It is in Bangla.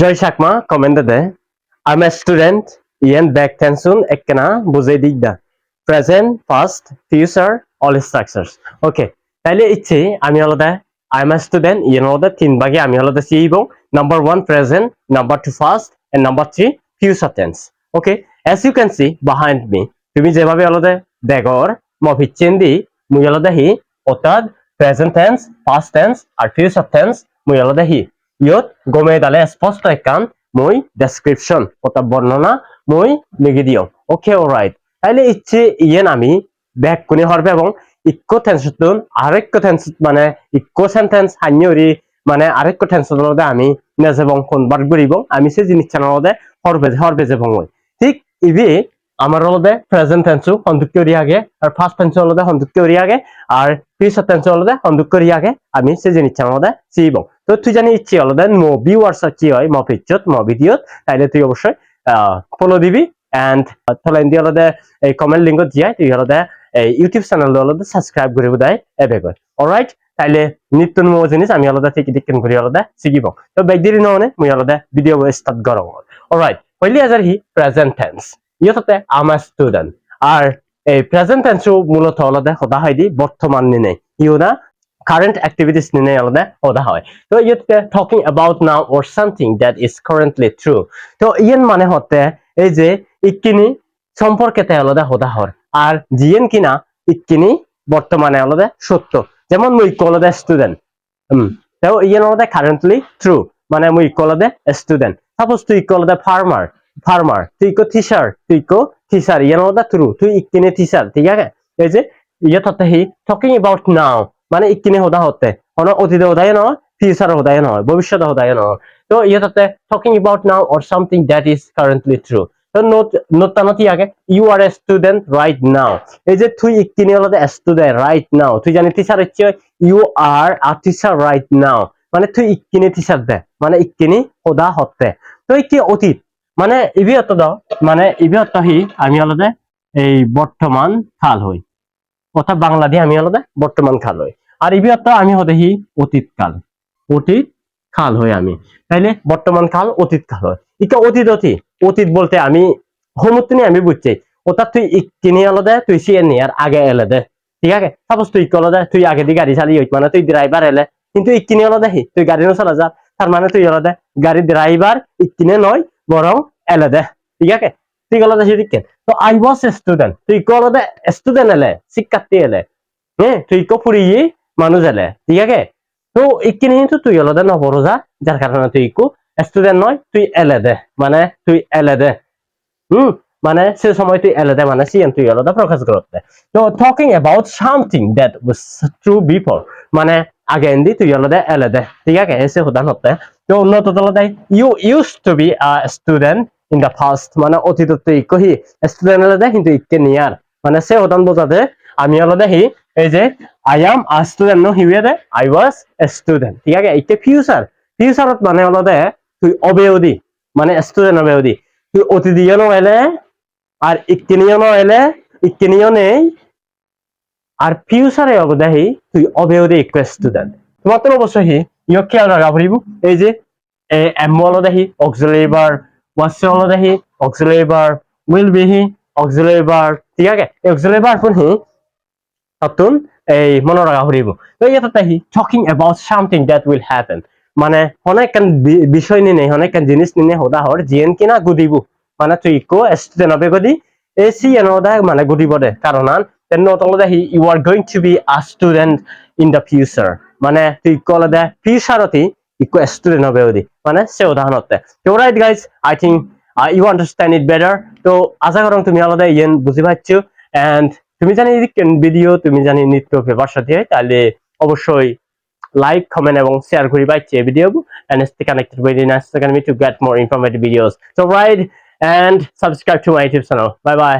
জয় শাকমা কমেন্টে দে a student ইয়েন ব্যাক টেনশন একখানা বুঝাই দিক দা। Present past future all structures okay তাইলে ইচ্ছে, আমি আলাদা আই এম স্টুডেন্ট ইয়েন আলাদা, তিন ভাগে আমি আলাদা চিব number one present number two past and number three future tense okay as you can see behind me তুমি যেভাবে আলাদা বেগর মভিচ্ছেন দি মুই আলাদা হি অর্থাৎ প্রেজেন্ট টেন্স পাস্ট টেন্স আর ফিউচার টেন্স মুই আলাদা হি। ইয়ত গমে দালে স্পষ্ট একান মই ডেসক্রিপশন অর্থাৎ বর্ণনা মই লিখি দিও ওকে অলরাইট তাইলে ইচ্ছে ইয়েন আমি ব্যাক কোনে হরবে এবং ইকো টেন্সন আরেকো টেন্স মানে ইকো সেন্টেন্স হান্যরি মানে আরেকো টেন্সন মধ্যে আমি নেজে এবং কনভার্ট করিব আমি সে জিনিসটার মধ্যে হরবে হরবে যে মই ঠিক ইবি আমার মধ্যে প্রেজেন্ট টেন্সও সংযুক্ত করি আগে আর ফার্স্ট টেন্সের মধ্যে সংযুক্ত করি আগে আর ফিউচার টেন্সের মধ্যে সংযুক্ত করি আগে আমি সে জিনিসটার মধ্যে চিব তো তুই জানি ইচ্ছে হলদে মো ভিউয়ার্স কি হয়? ম পিকচার, ম ভিডিওত তাইলে তুই অবশ্যই ফলো দিবি এন্ড তাহলে এন্দি হলদে এই কমেন্ট লিঙ্কত দিয়াই তুই হলদে এই ইউটিউব চ্যানেল হলদে সাবস্ক্রাইব কৰিব দাই এবে গৈ অলৰাইট তাইলে নিত্য নতুন জিনিস, আমি হলদে ঠিক দিকেন কৰি হলদে শিকিব। তো বেগদিৰি নহনে, মই হলদে ভিডিও ষ্টাৰ্ট কৰম অলৰাইট পহিলি আজাৰ হি প্ৰেজেন্ট টেন্স ইহঁততে আমাৰ ষ্টুডেন্ট আর এই প্রেজেন্ট টেন্সও মূলত হলদে সদা হয় দি, বর্তমান নিনে। ইউনা কারেন্ট অ্যাক্টিভিটিস নিনে হলদে সদা হয় তো ইয়াতে talking about now or something that is currently true তো ইয়েন মানে হতে এই যে ইকিনি সম্পর্কেতে হলদে সদা হর। আর জিয়েন কিনা, ইকিনি বর্তমানে হলদে সত্য। যেমন মুই হলদে স্টুডেন্ট হুম তো ইয়েন হলদে কারেন্টলি ট্রু মানে মুই হলদে স্টুডেন্ট সাপোজ তুই হলদে ফার্মার ফার্মার তুই কো টিচার তুই কো টিচার ইয়ান হলদে ট্রু তুই ইকিনি টিচার ঠিক আছে? এই যে ইয়ে হতে হি টকিং অ্যাবাউট নাও মানে ইকিনি হোদা হতে। অতীতে হোদায় নহয় ফিউচার হোদায় নহয় ভবিষ্যতে হোদায় নহয় তো ইয়ে তাতে talking about now or something that is currently true তো নোট নোট তানতি আগে you are a student right now এই যে তুই ইকিনি হলদে স্টুডেন্ট রাইট নাও তুই জানি টিচার হচ্ছে you are a teacher right now মানে তুই ইকিনি টিচার দে মানে ইকিনি হোদা হতে। তো ইকি অতীত? মানে ইবি অত মানে ইবি অত হি, আমি হলদে এই বর্তমান কাল হই। অর্থাৎ বাংলা দিয়ে আমি আলাদা বর্তমান কাল হই। আর ইবি অর্থ আমি হতে হি অতীত কাল হই আমি। তাইলে বর্তমান কাল অতীত কাল হয়। ইকা অতীত অতি। অতীত বলতে আমি হমুত্তিনি আমি বুঝছি। অর্থাৎ তুই ইকিনি আলাদা তুই সিএন নি আর আগে এলে দে। ঠিক আছে? সাপোজ তুই আলাদা তুই আগে দিয়ে গাড়ি চালিয়ে মানে তুই ড্রাইভার এলে। কিন্তু ইকিনি আলাদা হি তুই গাড়ি চালা যা। তার মানে তুই আলাদা গাড়ি ড্রাইভার ইকিনে নয়, বরং এলে দে। ঠিক আছে? তুই আলাদা সেদিকে তো আই ওয়াজ স্টুডেন্ট তুই আলাদা স্টুডেন্ট এলে, শিক্ষার্থী এলে। হ্যাঁ? তুই কো ফুরিয়ে মানুষ এলে ঠিক আছে? তো ইকিনি কিন্তু তুই আলাদা নবর যা যার কারণে তুই কো স্টুডেন্ট নয় তুই এলে দে মানে তুই এলে দে। হুম মানে সে সময় তুই এলে দে মানে সিএন তুই আলাদা প্রকাশ করতে তো talking about something that was true before মানে আগে এন্দি তুই আলাদা এলে দে, ঠিক আছে? এসে হুদান হতে তো উন্নত আলাদা you use to be a student in the past মানে অতীত তুই কহি স্টুডেন্ট আলাদা কিন্তু ইকে নিয়ার মানে সে হুদান বোঝাতে আমি আলাদা হি এই যে আই এম আ স্টুডেন্ট নো হিউয়ে দে আই ওয়াজ এ স্টুডেন্ট ঠিক আছে ইকে ফিউচার ফিউচারত মানে আলাদা তুই অবেয়দি মানে স্টুডেন্ট অবেয়দি তুই অতীতীয় এলে, আর ইকিনীয় এলে ইকিনীয় নেই। আর ফিউচারে অবদাহি তুই অবেয়দি স্টুডেন্ট তোমার তো অবশ্যই হি ইয়ক খেয়াল রাখা পড়িব। এই যে এম অলদাহি অক্সিলারি বার ওয়াসে অলদাহি অক্সিলারি বার উইল বিহি অক্সিলারি বার ঠিক আছে অক্সিলারি বার কোন হি নতুন এই মনে রাখা পড়িব তো ইয়াতে হি talking about something that will happen মানে অনেকখান বিষয় নিনে অনেকখান জিনিস নিনে হোদা হর জিয়েন কিনা গুদিব। মানে তুই কো স্টুডেন্ট হবে গদি এসি এনোদা মানে গুদিব দে। কারণ তেন নতলদা হি you are going to be a student in the future মানে তুই কলে দে ফিউচারতি ইকো স্টুডেন্ট হবে গদি। মানে সে উদাহরণতে তো right guys I think you understand it better তো আশা করং তুমি আলাদা ইয়েন বুঝি পাচ্ছো এন্ড তুমি জানি যদি ভিডিও তুমি জানি নিত্য পেপার সাথে হয় তাহলে অবশ্যই লাইক কমেন্ট এবং শেয়ার করি পাইছি এই video and stay connected with in Instagram to get more informative videos so right and subscribe to my YouTube channel bye bye